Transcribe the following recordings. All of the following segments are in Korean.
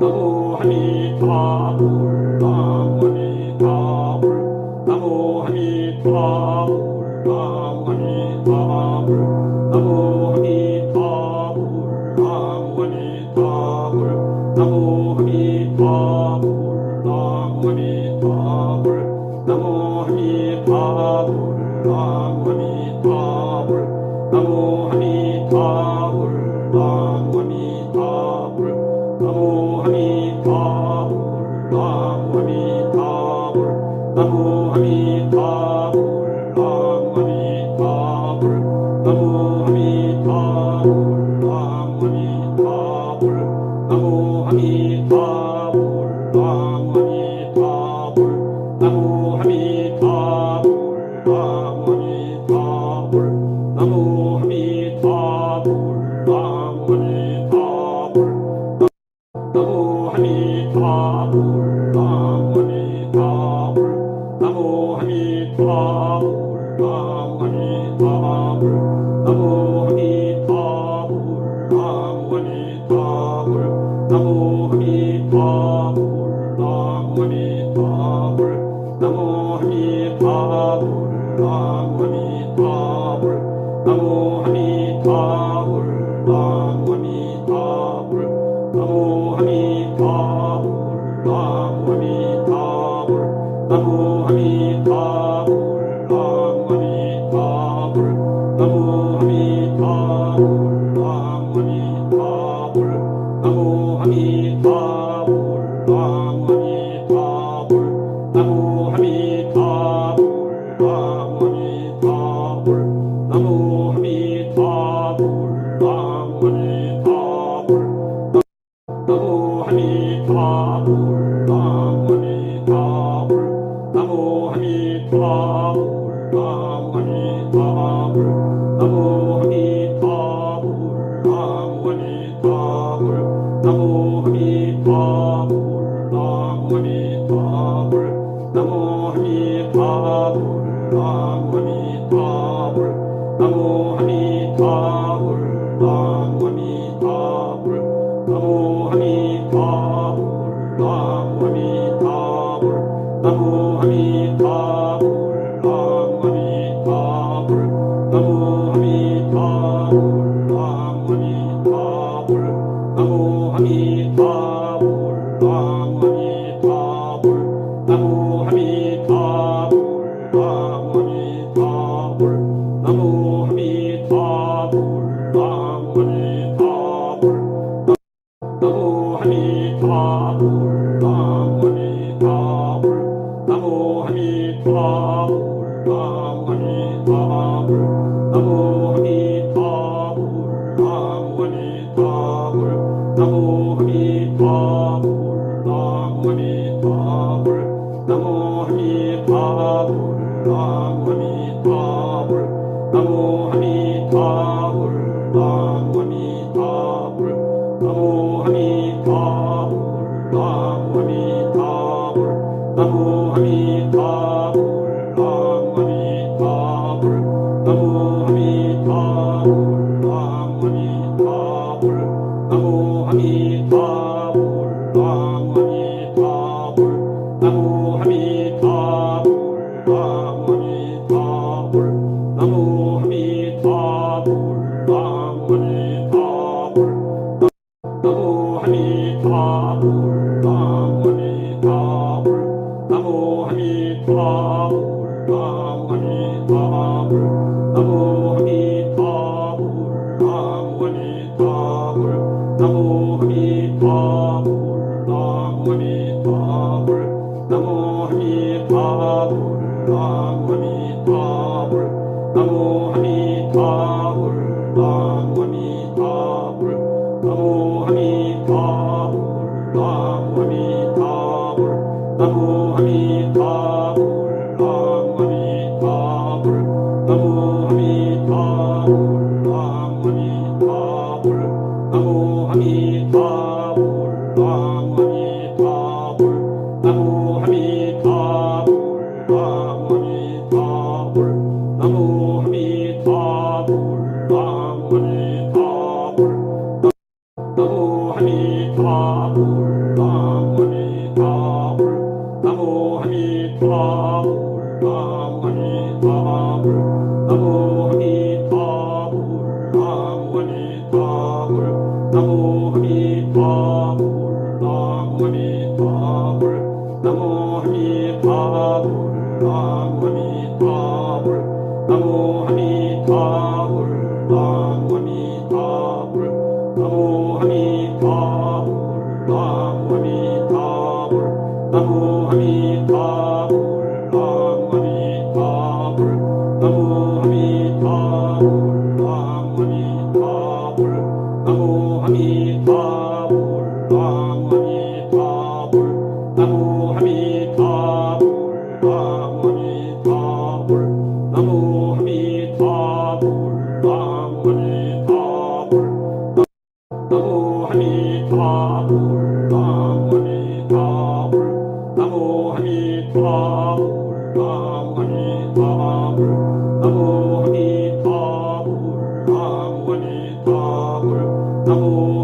나무 함이 타불 나무 함이 타불 나무 함이 타불 나무 함이 타불 나무 함이 타불 나무 함이 타불 나무 함이 타불 나무 함이 타불 나무 함이 타불 나무 นะโมมีทอง Lord. Oh, Ami Do, Mi,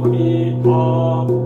阿弥陀。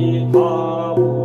Hari